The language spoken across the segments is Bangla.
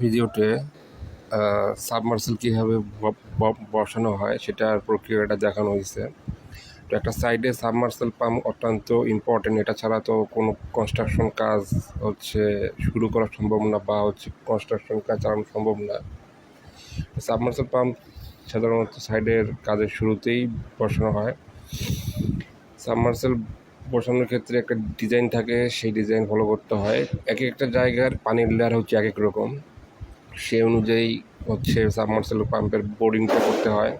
ভিডিওতে সাবমার্সেল কীভাবে বসানো হয় সেটার প্রক্রিয়াটা দেখানো হয়েছে। তো একটা সাইডে সাবমার্সেল পাম্প অত্যন্ত ইম্পর্টেন্ট এটা ছাড়া তো কোনো কনস্ট্রাকশন কাজ হচ্ছে, শুরু করা সম্ভব না বা হচ্ছে কনস্ট্রাকশন কাজ চালানো সম্ভব না। সাবমার্সেল পাম্প সাধারণত সাইডের কাজের শুরুতেই বসানো হয়। সাবমার্সেল বসানোর ক্ষেত্রে একটা ডিজাইন থাকে, সেই ডিজাইন ফলো করতে হয়। এক একটা জায়গার পানির লেয়ার হচ্ছে এক এক রকম। সে অনুযায়ী হচ্ছে সাবমার্সেল পাম্পের বোরিংটা করতে হয়।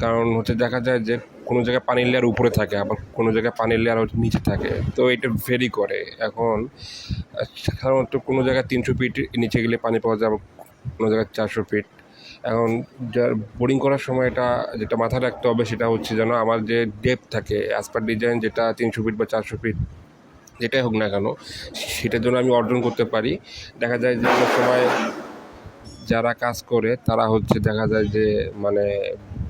কারণ হচ্ছে দেখা যায় যে কোনো জায়গায় পানির লেয়ার উপরে থাকে, আবার কোনো জায়গায় পানির লেয়ার হচ্ছে নিচে থাকে। তো এটা ভেরি করে। এখন, সাধারণত কোনো জায়গায় তিনশো ফিট নিচে গেলে পানি পাওয়া যায়, আবার কোনো জায়গায় চারশো ফিট এখন বোরিং করার সময় এটা যেটা মাথায় রাখতে হবে সেটা হচ্ছে যেন আমার যে ডেপ থাকে অ্যাজ পার ডিজাইন যেটা তিনশো ফিট বা চারশো ফিট যেটাই হোক না কেন, সেটার জন্য আমি অর্জন করতে পারি। দেখা যায় যে অনেক সময় যারা কাজ করে তারা হচ্ছে দেখা যায় যে মানে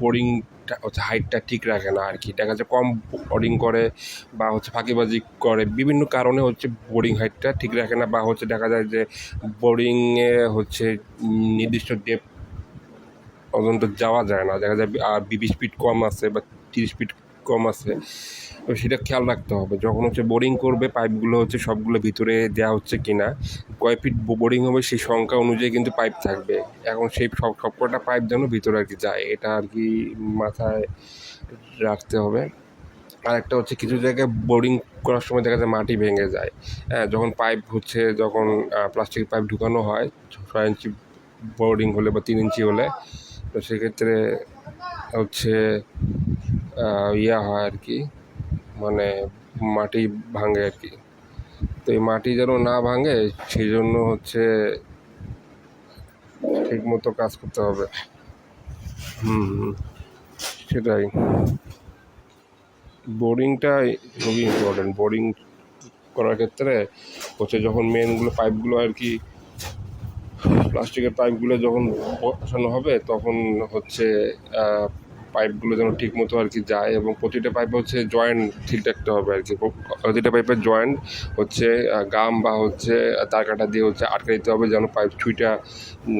বোরিংটা হচ্ছে হাইটটা ঠিক রাখে না আর কি দেখা যায় কম বোরিং করে বা হচ্ছে ফাঁকিবাজি করে, বিভিন্ন কারণে হচ্ছে বোরিং হাইটটা ঠিক রাখে না বা হচ্ছে দেখা যায় যে বোরিংয়ে হচ্ছে নির্দিষ্ট ডেপ পর্যন্ত যাওয়া যায় না। দেখা যায় বিবি স্পিড কম আছে বা তিরিশ স্পিড কম আছে। তো সেটা খেয়াল রাখতে হবে। যখন হচ্ছে বোরিং করবে পাইপগুলো হচ্ছে সবগুলো ভিতরে দেওয়া হচ্ছে কিনা, কয় ফিট বোরিং হবে সেই সংখ্যা অনুযায়ী কিন্তু পাইপ থাকবে। এখন সেই সব সবকটা পাইপ যেন ভিতরে আর কি যায়, এটা আর কি মাথায় রাখতে হবে। আর একটা হচ্ছে কিছু জায়গায় বোরিং করার সময় দেখা যায় মাটি ভেঙে যায়। হ্যাঁ যখন পাইপ হচ্ছে, যখন প্লাস্টিক পাইপ ঢুকানো হয়, ছয় ইঞ্চি বোরিং হলে বা তিন ইঞ্চি হলে তো সেক্ষেত্রে হচ্ছে ইয়া হয় আর কি মানে মাটি ভাঙে আর কি। তো এই মাটি যেন না ভাঙে সেই জন্য হচ্ছে ঠিক মতো কাজ করতে হবে। হুম হুম, সেটাই। বোরিংটা খুবই ইম্পর্টেন্ট বোরিং করার ক্ষেত্রে হচ্ছে যখন মেনগুলো পাইপগুলো আর কি প্লাস্টিকের পাইপগুলো যখন বসানো হবে, তখন হচ্ছে পাইপগুলো যেন ঠিক মতো আর কি যায় এবং প্রতিটা পাইপে হচ্ছে জয়েন্ট ঠিক রাখতে হবে আর কি। প্রতিটা পাইপের জয়েন্ট হচ্ছে গাম বা হচ্ছে তার কাটা দিয়ে হচ্ছে আটকে দিতে হবে যেন পাইপ ছুঁইটা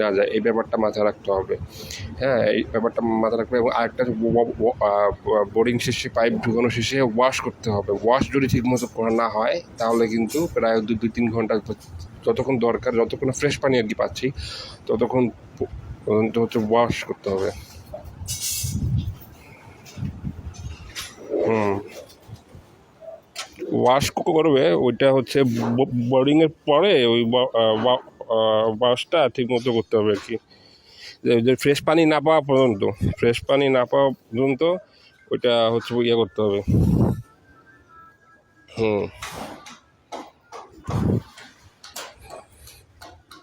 না যায়। এই ব্যাপারটা মাথায় রাখতে হবে। হ্যাঁ এই ব্যাপারটা মাথায় রাখতে হবে এবং আরেকটা বোরিং শেষে, পাইপ ঢুকানো শেষে ওয়াশ করতে হবে। ওয়াশ যদি ঠিক মতো করা না হয়, তাহলে কিন্তু প্রায় দু দুই তিন ঘণ্টা যতক্ষণ দরকার, যতক্ষণ ফ্রেশ পানি আর কি পাচ্ছি, ততক্ষণ পর্যন্ত হচ্ছে ওয়াশ করতে হবে। হুম। ওয়াশ করবে, ওইটা হচ্ছে বোরিংয়ের পরে ওই ওয়াশটা ঠিক মতো করতে হবে আর কি। যে- ফ্রেশ পানি না পাওয়া পর্যন্ত ফ্রেশ পানি না পাওয়া পর্যন্ত ওইটা হচ্ছে ইয়ে করতে হবে। হুম।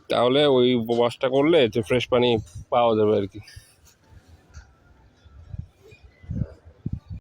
তাহলে ওই উপবাসটা করলে ফ্রেশ পানি পাওয়া যাবে আর কি।